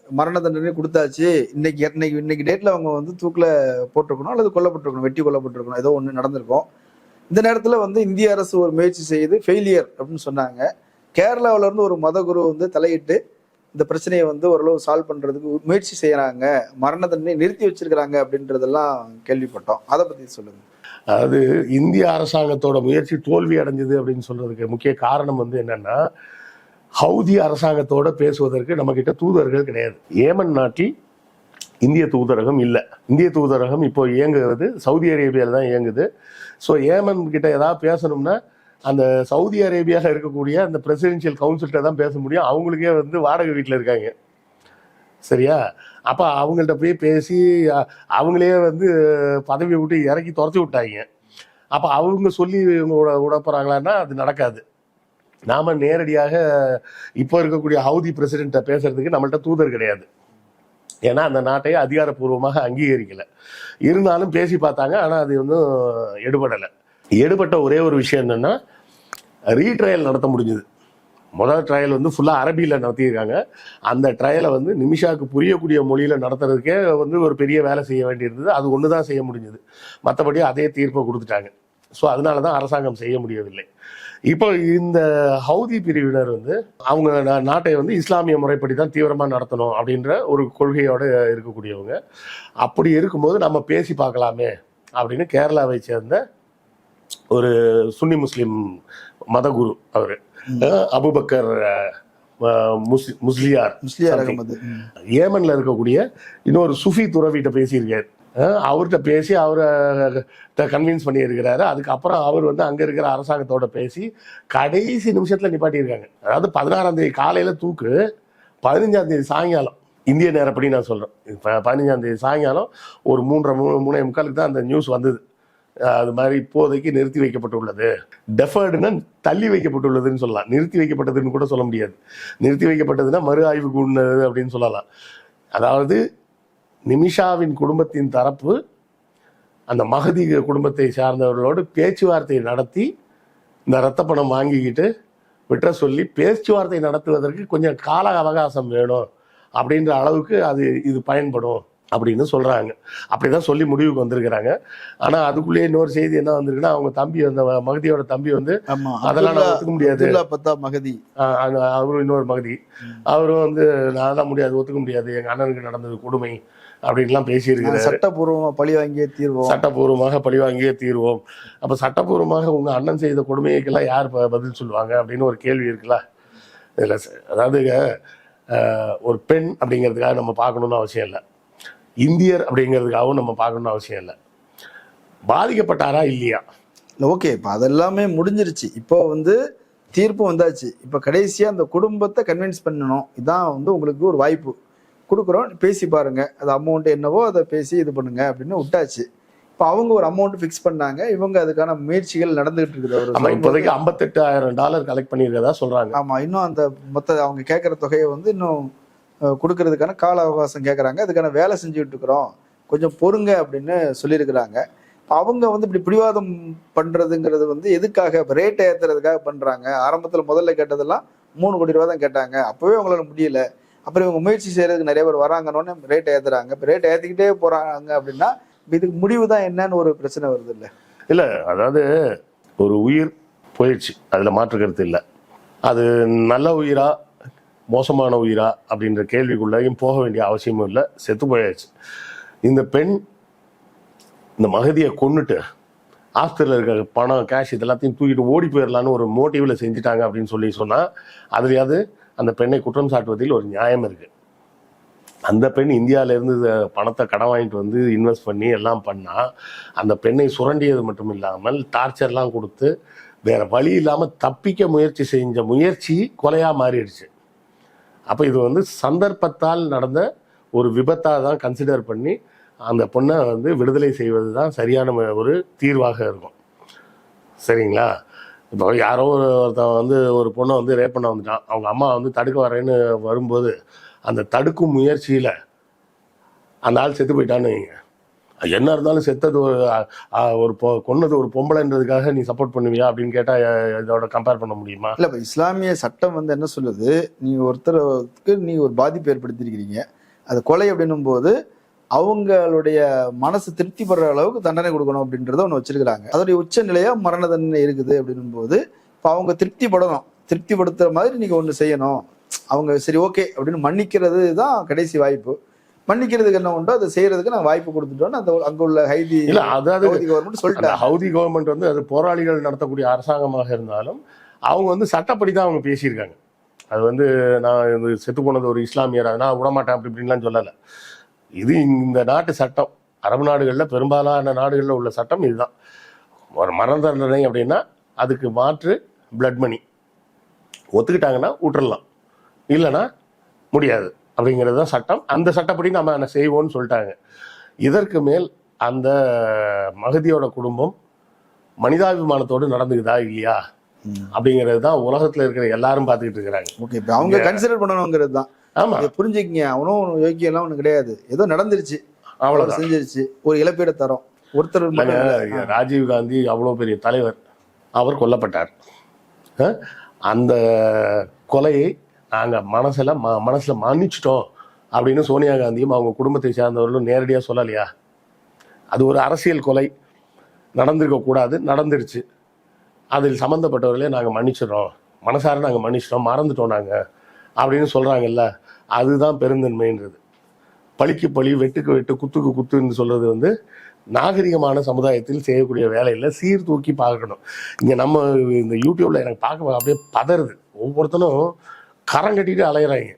மரண தண்டனை கொடுத்தாச்சு. இன்னைக்கு இன்னைக்கு இன்னைக்கு டேட்ல அவங்க வந்து தூக்கில் போட்டிருக்கணும் அல்லது கொல்லப்பட்டிருக்கணும் வெட்டி கொல்லப்பட்டிருக்கணும் ஏதோ ஒன்று நடந்திருக்கும். இந்த நேரத்தில் வந்து இந்திய அரசு ஒரு முயற்சி செய்து ஃபெயிலியர் அப்படின்னு சொன்னாங்க. கேரளாவிலேருந்து ஒரு மதகுரு வந்து தலையிட்டு இந்த பிரச்சனையை வந்து ஓரளவு சால்வ் பண்றதுக்கு முயற்சி செய்யறாங்க. மரண தண்டனை நிறுத்தி வச்சிருக்கிறாங்க அப்படின்றதெல்லாம் கேள்விப்பட்டோம். அதை பத்தி சொல்லுங்க. அதாவது இந்திய அரசாங்கத்தோட முயற்சி தோல்வி அடைஞ்சது அப்படின்னு சொல்றதுக்கு முக்கிய காரணம் வந்து என்னன்னா ஹவுதி அரசாங்கத்தோட பேசுவதற்கு நம்ம கிட்ட தூதர்கள் கிடையாது. ஏமன் நாட்டில் இந்திய தூதரகம் இல்லை. இந்திய தூதரகம் இப்போ இயங்குகிறது சவுதி அரேபியாவில் தான் இயங்குது. ஸோ ஏமன் கிட்ட ஏதாவது பேசணும்னா அந்த சவுதி அரேபியாவில் இருக்கக்கூடிய அந்த பிரசிடென்ஷியல் கவுன்சில்கிட்ட தான் பேச முடியும். அவங்களுக்கே வந்து வாடகை வீட்டில் இருக்காங்க. சரியா? அப்போ அவங்கள்ட்ட போய் பேசி அவங்களே வந்து பதவி விட்டு இறக்கி துரத்தி விட்டாங்க. அப்போ அவங்க சொல்லி இவங்க விட விட போகிறாங்களான்னா அது நடக்காது. நாம நேரடியாக இப்போ இருக்கக்கூடிய ஹவுதி பிரசிடென்ட்டை பேசுறதுக்கு நம்மள்ட்ட தூதர் கிடையாது. ஏன்னா அந்த நாட்டை அதிகாரப்பூர்வமாக அங்கீகரிக்கல. இருந்தாலும் பேசி பார்த்தாங்க ஆனால் அது ஒன்றும் எடுபடலை. எடுபட்ட ஒரே ஒரு விஷயம் என்னன்னா ரீட்ரையல் நடத்த முடிஞ்சது. முதல் ட்ரையல் வந்து ஃபுல்லாக அரபியில் நடத்தியிருக்காங்க. அந்த ட்ரையலை வந்து நிமிஷாவுக்கு புரியக்கூடிய மொழியில் நடத்துறதுக்கே வந்து ஒரு பெரிய வேலை செய்ய வேண்டியிருந்தது. அது ஒன்று தான் செய்ய முடிஞ்சது. மற்றபடி அதே தீர்ப்பை கொடுத்துட்டாங்க. ஸோ அதனால தான் அரசாங்கம் செய்ய முடியவில்லை. இப்போ இந்த ஹவுதி பிரிவினர் வந்து அவங்க நா- நாட்டை வந்து இஸ்லாமிய முறைப்படி தான் தீவிரமாக நடத்தணும் அப்படின்ற ஒரு கொள்கையோடு இருக்கக்கூடியவங்க. அப்படி இருக்கும்போது நம்ம பேசி பார்க்கலாமே அப்படின்னு கேரளாவை சேர்ந்த ஒரு சுன்னி முஸ்லீம் மதகுரு அவர். அபுபக்கர் முஸ்லியார் முஸ்லியார். அகமது. ஏமன்ல இருக்கக்கூடிய இன்னொரு சுஃபி துறவிட்ட பேசியிருக்காரு அவர்கிட்ட பேசி அவரை கன்வின்ஸ் பண்ணியிருக்கிறாரு. அதுக்கப்புறம் அவர் வந்து அங்க இருக்கிற அரசாங்கத்தோட பேசி கடைசி நிமிஷத்துல நிப்பாட்டியிருக்காங்க. அதாவது பதினாறாம் தேதி காலையில தூக்கு பதினஞ்சாம் தேதி சாயங்காலம். இந்திய நேரப்படி நான் சொல்றேன். இப்போ பதினஞ்சாம் தேதி சாயங்காலம் ஒரு மூன்றரை மூணு மூணே முக்காலுக்கு தான் அந்த நியூஸ் வந்தது. அது மாதிரி இப்போதைக்கு நிறுத்தி வைக்கப்பட்டுள்ளது. டெஃபர்டுன்னா தள்ளி வைக்கப்பட்டுள்ளதுன்னு சொல்லலாம். நிறுத்தி வைக்கப்பட்டதுன்னு கூட சொல்ல முடியாது. நிறுத்தி வைக்கப்பட்டதுன்னா மறு ஆய்வுக்கு கூடினது அப்படின்னு சொல்லலாம். அதாவது நிமிஷாவின் குடும்பத்தின் தரப்பு அந்த மகதி குடும்பத்தை சார்ந்தவர்களோடு பேச்சுவார்த்தை நடத்தி இந்த ரத்த பணம் வாங்கிக்கிட்டு விட்டுற சொல்லி பேச்சுவார்த்தை நடத்துவதற்கு கொஞ்சம் கால அவகாசம் வேணும் அப்படின்ற அளவுக்கு அது இது பயன்படும். அப்படின்னு சொல்றாங்க. அப்படிதான் சொல்லி முடிவுக்கு வந்திருக்கிறாங்க. ஆனா அதுக்குள்ளேயே இன்னொரு செய்தி என்ன வந்திருக்குன்னா அவங்க தம்பி அந்த மகதியோட தம்பி வந்து அதெல்லாம் நான் ஒத்துக்க முடியாது. பத்தா மகதி. அவரும் இன்னொரு மகதி. அவரும் வந்து நான் தான் முடியாது ஒத்துக்க முடியாது எங்க அண்ணனுக்கு நடந்தது கொடுமை அப்படின்லாம் பேசியிருக்கிறாரு. சட்டப்பூர்வமா பழி வாங்கியே தீர்வோம். சட்டப்பூர்வமாக பழிவாங்கியே தீர்வோம். அப்ப சட்டப்பூர்வமாக உங்க அண்ணன் செய்த கொடுமைக்கெல்லாம் யார் பதில் சொல்லுவாங்க அப்படின்னு ஒரு கேள்வி இருக்குல்ல? சார் அதாவதுங்க ஒரு பெண் அப்படிங்கிறதுக்காக நம்ம பார்க்கணும்னு அவசியம் இல்லை. இந்தியர் அப்படிங்கிறதுக்காகவும் நம்ம பார்க்கணும்னு அவசியம் இல்லை. பாதிக்கப்பட்டாரா இல்லையா? இல்ல ஓகே இப்போ அதெல்லாமே முடிஞ்சிருச்சு. இப்போ வந்து தீர்ப்பு வந்தாச்சு. இப்போ கடைசியா அந்த குடும்பத்தை கன்வின்ஸ் பண்ணணும். இதான் வந்து உங்களுக்கு ஒரு வாய்ப்பு. கொடுக்குறோம் பேசி பாருங்க. அது அமௌண்ட் என்னவோ அதை பேசி இது பண்ணுங்க அப்படின்னு விட்டாச்சு. இப்போ அவங்க ஒரு அமௌண்ட் ஃபிக்ஸ் பண்ணாங்க. இவங்க அதுக்கான முயற்சிகள் நடந்துகிட்டு இருக்குது. ஆமா அவர் இப்போதைக்கு ஐம்பத்தெட்டாயிரம் டாலர் கலெக்ட் பண்ணியிருக்கதா சொல்றாங்க. ஆமா இன்னும் அந்த மொத்த அவங்க கேட்குற தொகையை வந்து இன்னும் கொடுக்கறதுக்கான கால அவகாசம் கேட்குறாங்க அதுக்கான வேலை செஞ்சுட்டு இருக்கிறோம் கொஞ்சம் பொறுங்க அப்படின்னு சொல்லியிருக்கிறாங்க. அவங்க வந்து இப்படி பிடிவாதம் பண்ணுறதுங்கிறது வந்து எதுக்காக? ரேட்டை ஏத்துறதுக்காக பண்ணுறாங்க ஆரம்பத்தில் முதல்ல கேட்டதெல்லாம் மூணு கோடி ரூபா தான் கேட்டாங்க. அப்போவே அவங்களால முடியல. அப்புறம் இவங்க முயற்சி செய்கிறதுக்கு நிறைய பேர் வராங்கன்னு ரேட்டை ஏற்றுறாங்க இப்போ ரேட்டை ஏற்றிக்கிட்டே போகிறாங்க அப்படின்னா இதுக்கு முடிவு தான் என்னன்னு ஒரு பிரச்சனை வருது இல்லை இல்லை அதாவது ஒரு உயிர் போயிடுச்சு. அதில் மாற்று கருத்து இல்லை. அது நல்ல உயிரா மோசமான உயிரா அப்படின்ற கேள்விக்குள்ளேயும் போக வேண்டிய அவசியமும் இல்லை. செத்து போயாச்சு. இந்த பெண் இந்த மகதியை கொன்னுட்டு ஆஸ்திரியில் இருக்க பணம் கேஷ் இதெல்லாத்தையும் தூக்கிட்டு ஓடி போயிடலான்னு ஒரு மோட்டிவில் செஞ்சுட்டாங்க அப்படின்னு சொல்லி சொன்னால் அதுலையாவது அந்த பெண்ணை குற்றம் சாட்டுவதில் ஒரு நியாயம் இருக்கு. அந்த பெண் இந்தியாவிலேருந்து பணத்தை கடன் வாங்கிட்டு வந்து இன்வெஸ்ட் பண்ணி எல்லாம் பண்ணால் அந்த பெண்ணை சுரண்டியது மட்டும் இல்லாமல் டார்ச்சர்லாம் கொடுத்து வேற வழி இல்லாமல் தப்பிக்க முயற்சி செஞ்ச முயற்சி கொலையாக மாறிடுச்சு. அப்போ இது வந்து சந்தர்ப்பத்தால் நடந்த ஒரு விபத்தாக தான் கன்சிடர் பண்ணி அந்த பொண்ணை வந்து விடுதலை செய்வது தான் சரியான ஒரு தீர்வாக இருக்கும். சரிங்களா? இப்போ யாரோ ஒரு ஒருத்தன் வந்து ஒரு பொண்ணை வந்து ரேப் பண்ண வந்துட்டான். அவங்க அம்மா வந்து தடுக்க வரேன்னு வரும்போது அந்த தடுக்கும் முயற்சியில் அந்த ஆள் செத்து போயிட்டான்னு வைங்க. என்ன இருந்தாலும் செத்தது ஒரு ஒரு பொ- கொன்னது ஒரு பொம்பளைன்றதுக்காக நீ சப்போர்ட் பண்ணுவியா அப்படின்னு கேட்டால் இதோட கம்பேர் பண்ண முடியுமா? இல்லை இப்போ இஸ்லாமிய சட்டம் வந்து என்ன சொல்லுது? நீ ஒருத்தருக்கு நீ ஒரு பாதிப்பு ஏற்படுத்தியிருக்கிறீங்க. அது கொலை அப்படின்னும் போது அவங்களுடைய மனசு திருப்தி படுற அளவுக்கு தண்டனை கொடுக்கணும் அப்படின்றத ஒன்று வச்சிருக்கிறாங்க. அதோடைய உச்ச நிலையா மரண தண்டனை இருக்குது அப்படின்னும் போது இப்போ அவங்க திருப்திப்படணும். திருப்திப்படுத்துகிற மாதிரி நீங்கள் ஒன்று செய்யணும். அவங்க சரி ஓகே அப்படின்னு மன்னிக்கிறது தான் கடைசி வாய்ப்பு. மன்னிக்கிறதுக்கு என்ன உண்டோ அதை செய்யறதுக்கு நான் வாய்ப்பு கொடுத்துட்டோம்னு அந்த அங்க உள்ள ஹைதி இல்ல அதாவது ஹவுதி கவர்மெண்ட் அந்த சொல்லிட்டாங்க. ஹவுதி கவர்மெண்ட் வந்து அது போராளிகள் நடத்தக்கூடிய அரசாங்கமாக இருந்தாலும் அவங்க வந்து சட்டப்படி தான் அவங்க பேசியிருக்காங்க. அது வந்து நான் இது செத்து போனது ஒரு இஸ்லாமியர் நான் விடமாட்டேன் அப்படி இப்படின்லாம் சொல்லலை. இது இந்த நாட்டு சட்டம். அரபு நாடுகளில் பெரும்பாலான நாடுகளில் உள்ள சட்டம் இதுதான். ஒரு மரண தண்டனை அப்படின்னா அதுக்கு மாற்று பிளட் மணி ஒத்துக்கிட்டாங்கன்னா விட்டுறலாம். இல்லைன்னா முடியாது. அப்படிங்கிறது தான் சட்டம். அந்த சட்டப்படி நம்ம அதை செய்வோம்னு சொல்லிட்டாங்க. இதற்கு மேல் அந்த மகதியோட குடும்பம் மனிதாபிமானத்தோடு நடந்துக்குதா இல்லையா. அப்படிங்கிறது தான் உலகத்தில் இருக்கிற எல்லாரும் பார்த்துக்கிட்டு இருக்கிறாங்க. ஓகே இப்போ அவங்க கன்சிடர் பண்ணணுங்கிறது தான் ஆமா. இதை புரிஞ்சுக்கங்க. அவனும் யோக்கியெல்லாம் ஒன்றும் கிடையாது. ஏதோ நடந்துருச்சு. அவ்வளவுதான். செஞ்சிருச்சு. ஒரு இழப்பீடு தரோம். ஒருத்தர் ராஜீவ் காந்தி அவ்வளோ பெரிய தலைவர். அவர் கொல்லப்பட்டார். அந்த கொலையை நாங்கள் மனசில் ம மனசில் மன்னிச்சிட்டோம் அப்படின்னு சோனியா காந்தியும் அவங்க குடும்பத்தை சார்ந்தவர்களும் நேரடியாக சொல்லலையா? அது ஒரு அரசியல் கொலை. நடந்திருக்கக்கூடாது நடந்துருச்சு. அதில் சம்மந்தப்பட்டவர்களே நாங்கள் மன்னிச்சிடுறோம். மனசார நாங்கள் மன்னிச்சிட்டோம் மறந்துட்டோம் நாங்கள் அப்படின்னு சொல்கிறாங்கல்ல அதுதான் பெருந்தன்மைன்றது. பழிக்கு பழி வெட்டுக்கு வெட்டு குத்துக்கு குத்துன்னு சொல்கிறது வந்து நாகரிகமான சமுதாயத்தில் செய்யக்கூடிய வேலையில் சீர்தூக்கி பார்க்கணும். இங்கே நம்ம இந்த யூடியூப்பில் எனக்கு பார்க்க அப்படியே பதறுது. ஒவ்வொருத்தனும் கரம் கட்டிட்டு அலையிறாங்க.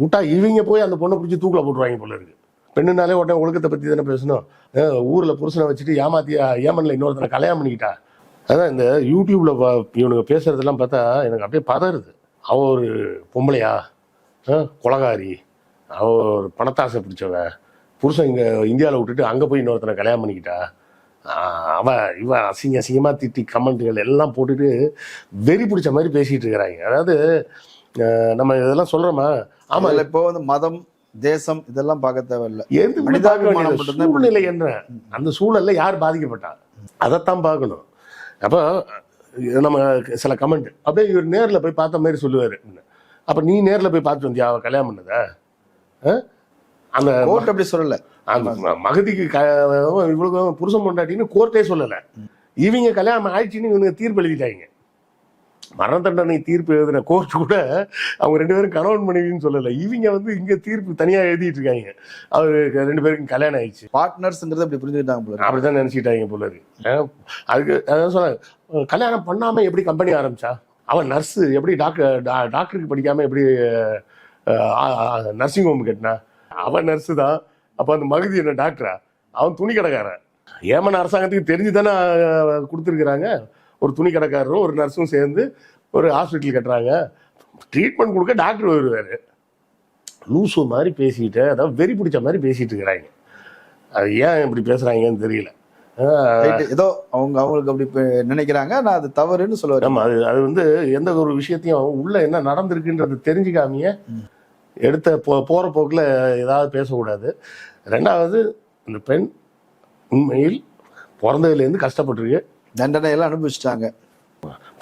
விட்டா இவங்க போய் அந்த பொண்ணை பிடிச்சி தூக்கில் போட்டுருவாங்க போல இருக்கு. பெண்ணுனாலே உடனே ஒழுக்கத்தை பற்றி தானே பேசணும். ஊரில் புருஷனை வச்சுட்டு ஏமாத்தியா ஏமனில் இன்னொருத்தனை கல்யாணம் பண்ணிக்கிட்டா? அதான் இந்த யூடியூப்பில் இவனுங்க பேசுகிறதெல்லாம் பார்த்தா எனக்கு அப்படியே பதறுது. அவ ஒரு பொம்பளையா? குலகாரி கொலகாரி. அவ ஒரு பணத்தாசை பிடிச்சவ. புருஷன் இங்கே இந்தியாவில் விட்டுட்டு அங்கே போய் இன்னொருத்தனை கல்யாணம் பண்ணிக்கிட்டா? அவன் அவ இவ அசிங்க அசிங்கமாக திட்டி கமெண்ட்டுகள் எல்லாம் போட்டுட்டு வெறி பிடிச்ச மாதிரி பேசிகிட்டு இருக்கிறாங்க. அதாவது நம்ம இதெல்லாம் சொல்றோமா? ஆமா. அதுல இப்போ வந்து மதம் தேசம் இதெல்லாம் பார்க்க தேவையில்ல? மட்டும்தான் சூழ்நிலை என்ன? அந்த சூழல்ல யார் பாதிக்கப்பட்டா? அதைத்தான் பார்க்கணும். அப்போ நம்ம சில கமெண்ட் அப்படியே இவர் நேர்ல போய் பார்த்த மாதிரி சொல்லுவாரு. அப்ப நீ நேர்ல போய் பார்த்து வந்தியா? அவ கல்யாணம் பண்ணத? அந்த கோர்ட் அப்படி சொல்லல. அந்த மகதிக்கு க இவளுக்கு புருஷன் பொண்டாட்டின்னு கோர்ட்டே சொல்லல. இவங்க கல்யாணம் ஆயிடுச்சுன்னு இவனுக்கு தீர்ப்பு எழுதிட்டாங்க. மரண தண்டனை தீர்ப்பு எழுதின கோர்ட் கூட அவங்க ரெண்டு பேரும் கணவன் மனைவின்னு சொல்லல. இவங்க வந்து இங்க தீர்ப்பு தனியா எழுதிட்டு இருக்காங்க. அவருக்கு ரெண்டு பேருக்கும் கல்யாணம் ஆயிடுச்சு. பார்ட்னர்ஸ்ங்கிறத அப்படி புரிஞ்சுக்கிட்டாங்க போல. அப்படிதான் நினைச்சிட்டாங்க போல அதுக்கு அதான் சொல்ல கல்யாணம் பண்ணாம எப்படி கம்பெனி ஆரம்பிச்சா? அவன் நர்ஸ் எப்படி டாக்டர் டாக்டருக்கு படிக்காம எப்படி நர்சிங் ஹோம் கட்டினா? அவன் நர்ஸ் தான். அப்ப அந்த மகதி என்ன டாக்டரா அவன் துணி கடைக்காரன் ஏமன் அரசாங்கத்துக்கு தெரிஞ்சு தானே கொடுத்துருக்குறாங்க. ஒரு துணி கடைக்காரரும் ஒரு நர்ஸும் சேர்ந்து ஒரு ஹாஸ்பிட்டல் கட்டுறாங்க. ட்ரீட்மெண்ட் கொடுக்க டாக்டர் வருவார். லூசு மாதிரி பேசிக்கிட்டு அதாவது வெறி பிடிச்ச மாதிரி பேசிட்டு இருக்கிறாங்க. அது ஏன் இப்படி பேசுறாங்கன்னு தெரியல. ஏதோ அவங்க அவங்களுக்கு அப்படி நினைக்கிறாங்க. நான் அது தவறுன்னு சொல்ல வரேன் ஆமா அது அது வந்து எந்த ஒரு விஷயத்தையும் உள்ள என்ன நடந்திருக்குன்றது தெரிஞ்சுக்காமயே எடுத்த போ போற போக்குல ஏதாவது பேசக்கூடாது. ரெண்டாவது இந்த பெண் உண்மையில் பிறந்ததுலேருந்து கஷ்டப்பட்டிருக்கு. தண்டனை எல்லாம் அனுபவிச்சிட்டாங்க.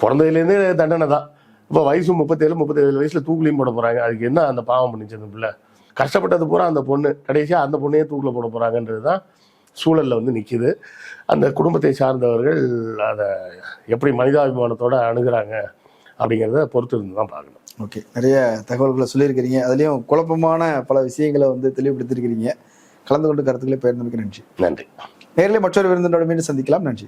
பிறந்ததுலேருந்தே தண்டனை தான். இப்போ வயசு முப்பத்தேழு முப்பத்தேழு வயசுல தூக்குலையும் போட போறாங்க. அதுக்கு என்ன அந்த பாவம் பண்ணிச்சு அந்த பிள்ளை கஷ்டப்பட்டது பூரா அந்த பொண்ணு. கடைசியா அந்த பொண்ணையே தூக்கில் போட போறாங்கன்றது தான் சூழல்ல வந்து நிக்குது. அந்த குடும்பத்தை சார்ந்தவர்கள் அதை எப்படி மனிதாபிமானத்தோட அணுகுறாங்க அப்படிங்கிறத பொறுத்து இருந்து தான் பார்க்கணும். ஓகே நிறைய தகவல்களை சொல்லியிருக்கிறீங்க. அதுலயும் குழப்பமான பல விஷயங்களை வந்து தெளிவுபடுத்திருக்கிறீங்க கலந்து கொண்டு கருத்துக்களை பகிர்ந்தமைக்கு நன்றி. நன்றி. நேரில் மற்றொரு விருந்தினோட மீண்டும் சந்திக்கலாம். நன்றி.